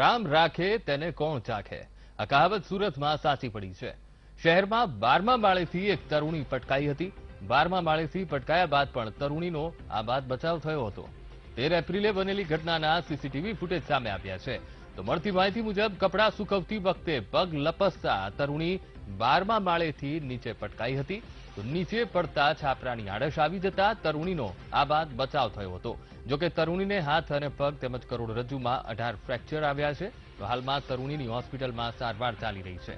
રામ રાખે તેને કોણ ચાખે? આ કહાવત સુરતમાં સાચી પડી છે. શહેરમાં બારમા માળેથી એક તરુણી પટકાઈ હતી. બારમા માળેથી પટકાયા બાદ પણ તરુણીનો આ બાદ બચાવ થયો હતો. તેર એપ્રિલે બનેલી ઘટનાના સીસીટીવી ફૂટેજ સામે આવ્યા છે. તો મળતી માહિતી મુજબ કપડાં સુકવતી વખતે પગ લપસતા તરુણી બારમા માળેથી નીચે પટકાઈ હતી. તો નીચે પડતા છાપરાની આડશ આવી જતા તરુણીનો આ બાદ બચાવ થયો હતો. જોકે તરુણીને હાથ અને પગ તેમજ કરોડરજ્જુમાં અઢાર ફ્રેક્ચર આવ્યા છે. તો હાલમાં તરુણીની હોસ્પિટલમાં સારવાર ચાલી રહી છે.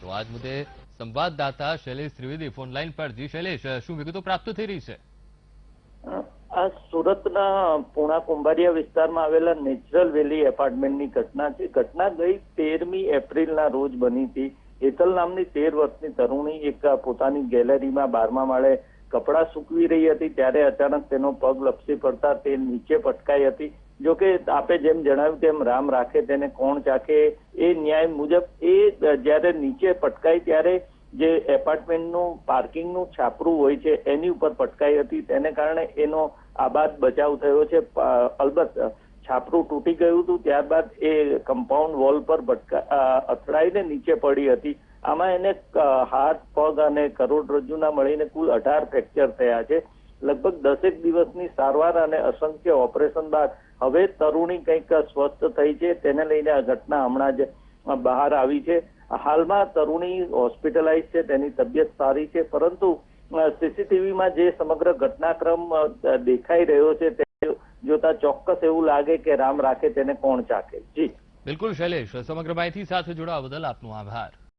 તો આજ મુદ્દે સંવાદદાતા શૈલેષ ત્રિવેદી ફોનલાઈન પર. જી શૈલેષ, શું વિગતો પ્રાપ્ત થઈ રહી છે? આ સુરતના પૂણા કુંભારિયા વિસ્તારમાં આવેલા નેચરલ વેલી એપાર્ટમેન્ટની ઘટના છે. ઘટના ગઈ તેરમી એપ્રિલના રોજ બની હતી. હેતલ નામની તેર વર્ષની તરુણી એક પોતાની ગેલેરીમાં બારમા માળે કપડાં સૂકવી રહી હતી. ત્યારે અચાનક તેનો પગ લપસી પડતા તે નીચે પટકાઈ હતી. જો કે આપે જેમ જણાવ્યું તેમ રામ રાખે તેને કોણ ચાખે એ ન્યાય મુજબ એ જ્યારે નીચે પટકાઈ ત્યારે જે એપાર્ટમેન્ટનું પાર્કિંગનું છાપરું હોય છે, એની ઉપર પટકાઈ હતી. તેને કારણે એનો આબાદ બચાવ થયો છે. અલબત્ત, છાપરું તૂટી ગયું હતું, ત્યારબાદ એ કમ્પાઉન્ડ વોલ પર અથડાઈને નીચે પડી હતી. આમાં એને હાથ, પગ અને કરોડરજ્જુના મળીને કુલ અઢાર ફ્રેક્ચર થયા છે. લગભગ દસેક દિવસની સારવાર અને અસંખ્ય ઓપરેશન બાદ હવે તરુણી કંઈક સ્વસ્થ થઈ છે. તેને લઈને આ ઘટના હમણાં જ બહાર આવી છે. હાલમાં તરુણી હોસ્પિટલાઇઝ છે, તેની તબિયત સારી છે, પરંતુ સીસીટીવીમાં જે સમગ્ર ઘટનાક્રમ દેખાઈ રહ્યો છે, તે જોતા ચોક્કસ એવું લાગે કે રામ રાખે, તેને કોણ ચાખે. જી. બિલકુલ, શૈલેષ. સમગ્ર માહિતી સાથે જોડાવા બદલ આપનો આભાર.